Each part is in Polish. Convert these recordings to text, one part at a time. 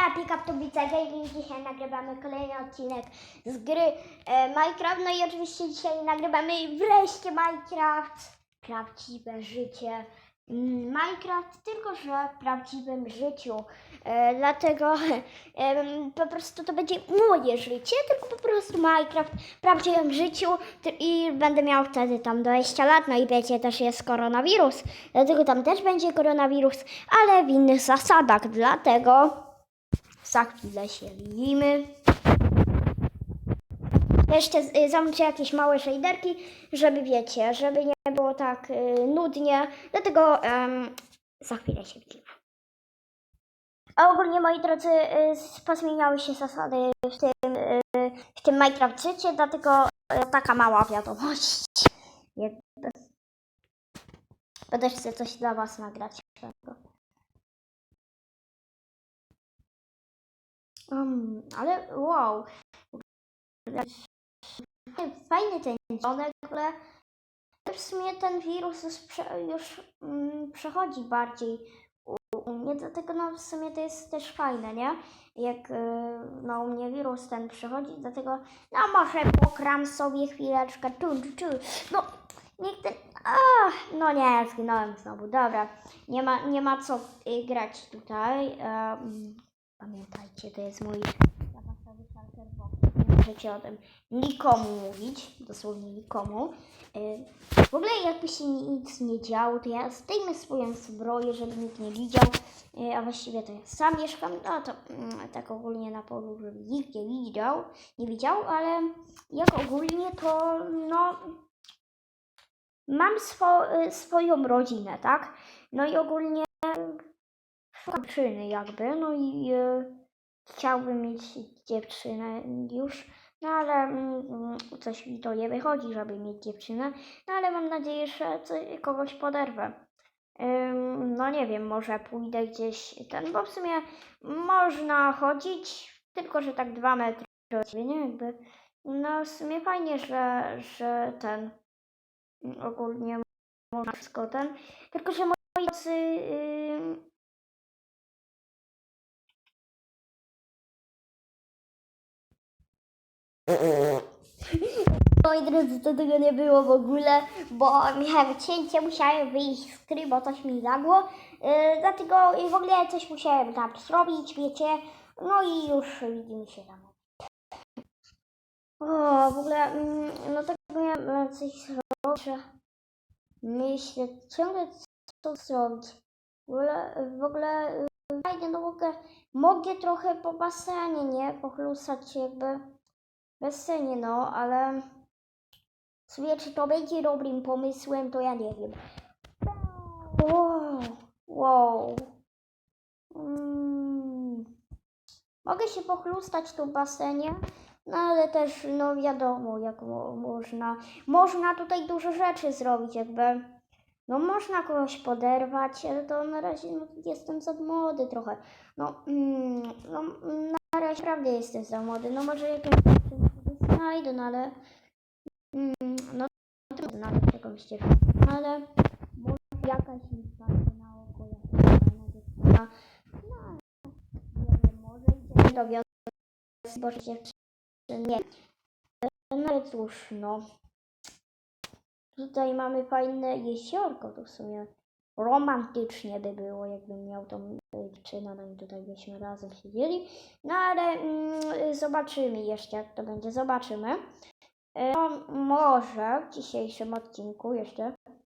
Siema, Pick Up to Bica Gaming. Dzisiaj nagrywamy kolejny odcinek z gry e, Minecraft. No i oczywiście dzisiaj nagrywamy wreszcie Minecraft. Prawdziwe życie. Mm, Minecraft, tylko że w prawdziwym życiu. E, dlatego em, po prostu to będzie moje życie, tylko po prostu Minecraft w prawdziwym życiu i będę miał wtedy tam 20 lat. No i wiecie, też jest koronawirus, dlatego tam też będzie koronawirus, ale w innych zasadach. Dlatego za chwilę się widzimy. Jeszcze y, zamknę jakieś małe shaderki, żeby wiecie, żeby nie było tak y, nudnie. Dlatego em, za chwilę się widzimy. A ogólnie, moi drodzy, y, pozmieniały się zasady w tym, y, w tym Minecraft życie, dlatego y, taka mała wiadomość. Jakby. Też chcę coś dla Was nagrać. Um, ale wow. Fajny ten dzionek, ale w sumie ten wirus już, prze, już mm, przechodzi bardziej u, u mnie, dlatego no w sumie to jest też fajne, nie? Jak y, no u mnie wirus ten przechodzi, dlatego no może pokram sobie chwileczkę, tu, tu, tu. no niech ten, a, no nie, zginąłem znowu, dobra, nie ma, nie ma co y, grać tutaj, em, Pamiętajcie, to jest mój zapasowy szalker box. Nie możecie o tym nikomu mówić, dosłownie nikomu. Yy, W ogóle jakby się nic nie działo, to ja zdejmę swoją zbroję, żeby nikt nie widział. Yy, A właściwie to ja sam mieszkam, no to mm, tak ogólnie na polu, żeby nikt nie widział, nie widział, ale jak ogólnie to no mam swo, y, swoją rodzinę, tak? No i ogólnie szukam dziewczyny jakby, no i e, chciałbym mieć dziewczynę już, no ale mm, coś mi to nie wychodzi, żeby mieć dziewczynę, no ale mam nadzieję, że co, kogoś poderwę. No nie wiem, może pójdę gdzieś ten, bo w sumie można chodzić, tylko że tak dwa metry od siebie, nie jakby. No w sumie fajnie, że, że ten mm, ogólnie można wszystko ten, tylko że moi drodzy, Moi drodzy, to tego nie było w ogóle, bo miałem cięcie, musiałem wyjść z gry, bo coś mi lagło. Yy, dlatego i w ogóle coś musiałem tam zrobić, wiecie. No i już widzimy się tam. O, w ogóle, mm, no tak miałem coś zrobić, że myślę ciągle co zrobić. W ogóle, w ogóle yy, fajnie, no mogę, mogę trochę po basenie, nie? Pochlusać jakby bezsennie, no, ale w czy to będzie dobrym pomysłem, to ja nie wiem. Wow, wow. Mm. Mogę się pochlustać tu w basenie, no ale też, no wiadomo, jak mo można. Można tutaj dużo rzeczy zrobić, jakby. No można kogoś poderwać, ale to na razie no, jestem za młody trochę. No, mm, no na razie naprawdę jestem za młody. No może sobie znajdę, no ale mm, no to nawet jakąś dziewczynę, no, ale może jakaś mi spadnie na oko, jakaś. No ale nie wiem, może idziemy do wioski, bo dziewczyny nie. No ale cóż, no. Tutaj mamy fajne jeziorko, to w sumie romantycznie by było, jakbym miał tą y, dziewczynę, no i tutaj byśmy razem siedzieli. No ale mm, zobaczymy jeszcze, jak to będzie, zobaczymy. Y, No, może w dzisiejszym odcinku jeszcze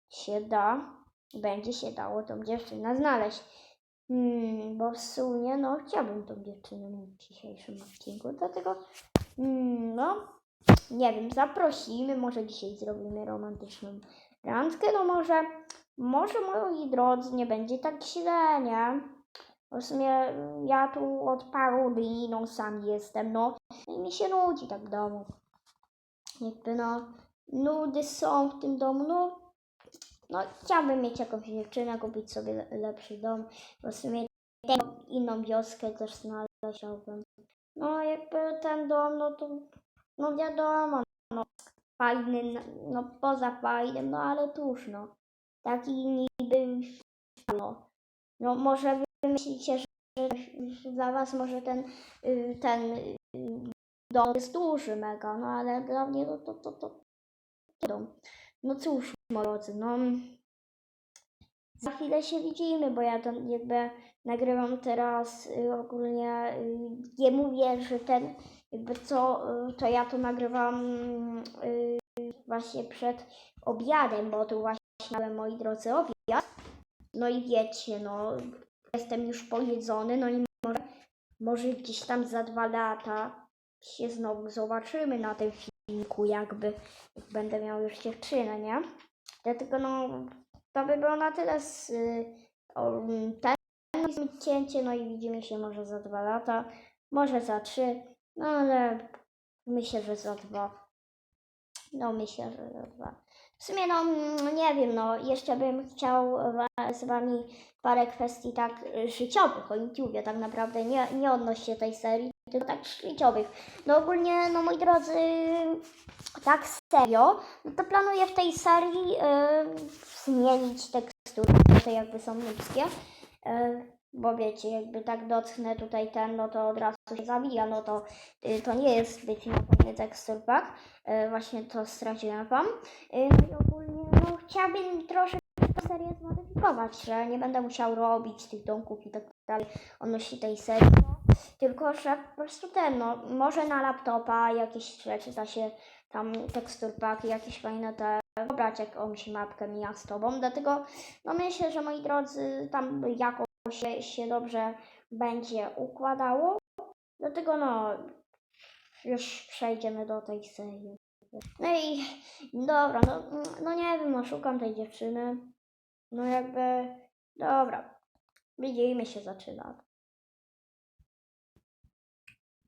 się da, będzie się dało tą dziewczynę znaleźć. Mm, bo w sumie, no, chciałbym tą dziewczynę w dzisiejszym odcinku, dlatego, mm, no, nie wiem, zaprosimy, może dzisiaj zrobimy romantyczną randkę, no może, może moi drodzy, nie będzie tak źle, nie? W sumie mm, ja tu od paru dni, no sam jestem, no i mi się nudzi tak w domu. Jakby no, nudy są w tym domu, no, no chciałbym mieć jakąś dziewczynę, kupić sobie le- lepszy dom, w sumie tę inną wioskę też znalazłbym. No jakby ten dom, no to, no wiadomo, no fajny, no, no poza fajnym, no ale tuż, no. Taki niby, no. No może wy myślicie, że dla was może ten, y, ten y, dom jest duży mega, no ale dla mnie to, to, to, to nie dom. No cóż, moi no za chwilę się widzimy, bo ja to jakby nagrywam teraz y, ogólnie, nie mówię, że ten, jakby co, to ja to nagrywam właśnie przed obiadem, bo tu właśnie miałem, moi drodzy, obiad. No i wiecie, no, jestem już pojedzony, no i może, może gdzieś tam za dwa lata się znowu zobaczymy na tym filmiku, jakby, jak będę miał już dziewczynę, nie? Dlatego no, to by było na tyle z y, ten cięcie, no i widzimy się może za dwa lata, może za trzy, no ale myślę, że za dwa. No myślę, że dwa. W sumie no mm, nie wiem, no jeszcze bym chciał z wami parę kwestii tak y, życiowych o YouTubie, tak naprawdę nie, nie odnośnie tej serii, tylko tak życiowych. No ogólnie, no moi drodzy, tak serio, no to planuję w tej serii y, zmienić tekstury, te jakby są ludzkie. Y, bo wiecie, jakby tak dotknę tutaj ten, no to od razu się zabija, no to y, to nie jest fajny tekstur pack. Y, właśnie to straciłem wam. Y, no i ogólnie, no chciałabym troszkę tę serię zmodyfikować, że nie będę musiał robić tych domków i tak dalej odnośnie tej serii. No. Tylko, że po prostu ten, no, może na laptopa jakieś rzeczy da się tam tekstur pack, jakieś fajne te pobrać jakąś mapkę miastową. Dlatego no myślę, że moi drodzy, tam jakoś się, się dobrze będzie układało. Dlatego no już przejdziemy do tej serii. No i dobra, no, no nie wiem, no szukam tej dziewczyny. No jakby, dobra, widzimy się za trzy lata.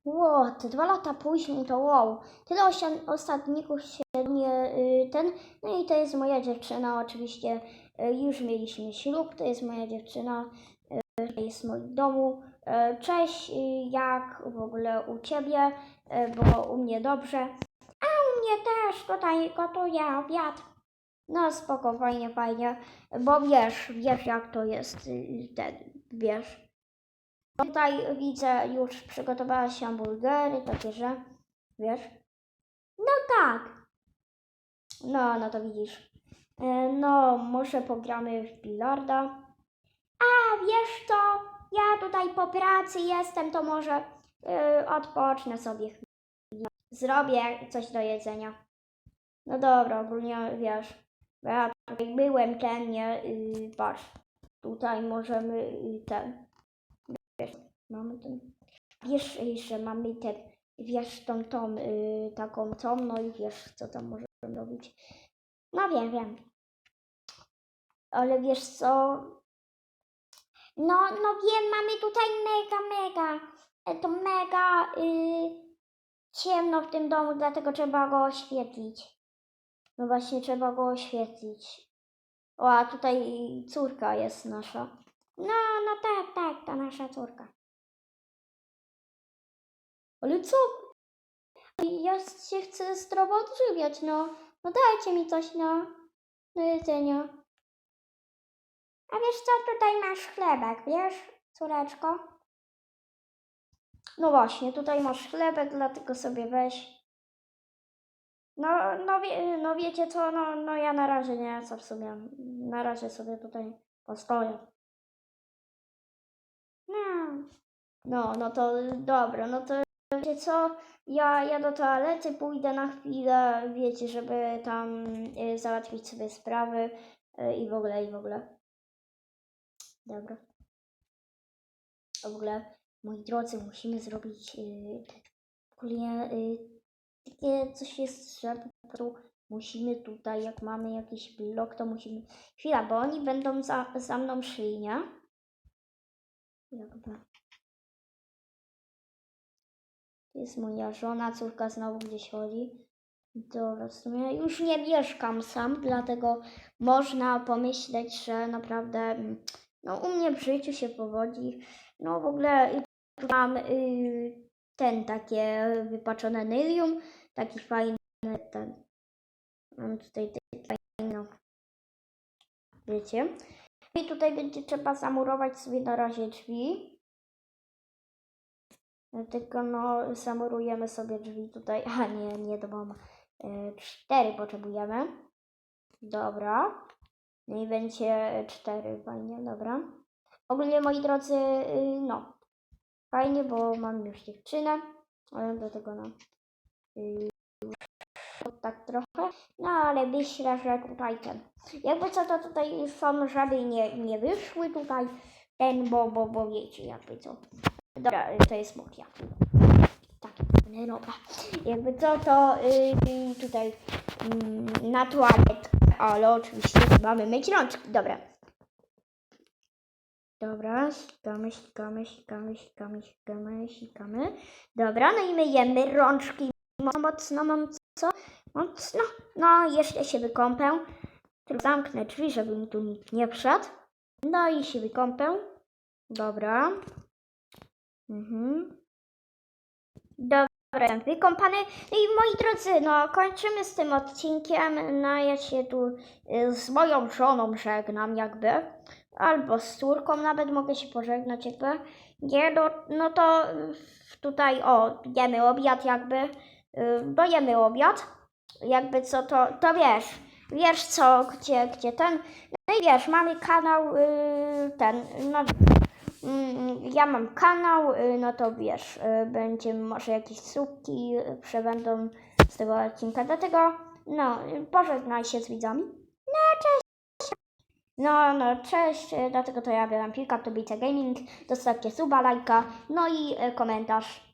Ło, te dwa lata później to wow. Tyle ostatników się do mnie y, ten. No i to jest moja dziewczyna, oczywiście. Y, już mieliśmy ślub, to jest moja dziewczyna. Jest moim domu. Y, cześć, jak w ogóle u ciebie? Y, bo u mnie dobrze. A u mnie też tutaj gotuję obiad. No spoko, fajnie, fajnie. Bo wiesz, wiesz jak to jest y, ten, wiesz. Tutaj widzę, już przygotowałaś hamburgery, takie, że wiesz. No tak. No, no to widzisz. E, No, może pogramy w bilarda. A wiesz co? Ja tutaj po pracy jestem, to może e, odpocznę sobie. Zrobię coś do jedzenia. No dobra, ogólnie wiesz. Ja tutaj byłem ten, nie, y, patrz. Tutaj możemy y, ten. Mamy ten. Wiesz, że mamy ten, wiesz, tą, tą, y, taką tą, no i wiesz, co tam możemy robić. No wiem, wiem. Ale wiesz co? No, no wiem, mamy tutaj mega, mega, e, to mega y, ciemno w tym domu, dlatego trzeba go oświetlić. No właśnie, trzeba go oświetlić. O, a tutaj córka jest nasza. No, no tak, tak, to nasza córka. Ale co? Ja się chcę zdrowo odżywiać, no. No dajcie mi coś, no. Do jedzenia. A wiesz co, tutaj masz chlebek, wiesz, córeczko? No właśnie, tutaj masz chlebek, dlatego sobie weź. No, no, wie, no wiecie co, no, no ja na razie nie, co w sumie, na razie sobie tutaj postoję. No, no, no to dobra, no to wiecie co, ja, ja do toalety pójdę na chwilę, wiecie, żeby tam y, załatwić sobie sprawy y, i w ogóle, i w ogóle. Dobra. A w ogóle, moi drodzy, musimy zrobić yy, takie coś jest, że po prostu musimy tutaj, jak mamy jakiś blok, to musimy... Chwila, bo oni będą za, za mną szli, nie? Jakby. Jest moja żona, córka znowu gdzieś chodzi. Dobra, w sumie już nie mieszkam sam, dlatego można pomyśleć, że naprawdę mm, no, u mnie w życiu się powodzi. No w ogóle y, mam y, ten takie wypaczone nylium, taki fajny ten. Mam tutaj taki fajny, no, wiecie. I tutaj będzie trzeba zamurować sobie na razie drzwi. Tylko no, zamurujemy sobie drzwi tutaj. A nie, nie, to mam e, cztery potrzebujemy. Dobra. No i będzie cztery, fajnie, dobra. Ogólnie moi drodzy, y, no. Fajnie, bo mam już dziewczynę. Ale do tego no. tak trochę. No ale myślę, że tutaj ten. Jakby co to tutaj są, żeby nie, nie wyszły tutaj ten, bo, bo, bo wiecie jakby co. Dobra, y, to jest moja. Tak, nie dobra. Jakby co to y, tutaj mm, na toalet, ale oczywiście mamy myć rączki. Dobra. Dobra, sikamy, sikamy, sikamy, sikamy, sikamy, sikamy. Dobra, no i myjemy rączki mocno, mocno, mocno. No, jeszcze się wykąpę. Tylko zamknę drzwi, żeby mi tu nikt nie wszedł. No i się wykąpę. Dobra. Mhm. Dobra, jestem wykąpany. No i moi drodzy, no kończymy z tym odcinkiem. No ja się tu y, z moją żoną żegnam jakby. Albo z córką nawet mogę się pożegnać jakby. Nie, no, no to y, tutaj o, jemy obiad jakby. Y, Bo jemy obiad. Jakby co to, to wiesz. Wiesz co, gdzie, gdzie ten. No i wiesz, mamy kanał y, ten, no Ja mam kanał, y, no to wiesz, y, będzie może jakieś słupki y, przebędą z tego odcinka. Dlatego, no, pożegnaj się z widzami. No, cześć. No, no, cześć. Dlatego to ja bieram piłka, to Bicie Gaming. Dostawcie suba, lajka, no i komentarz.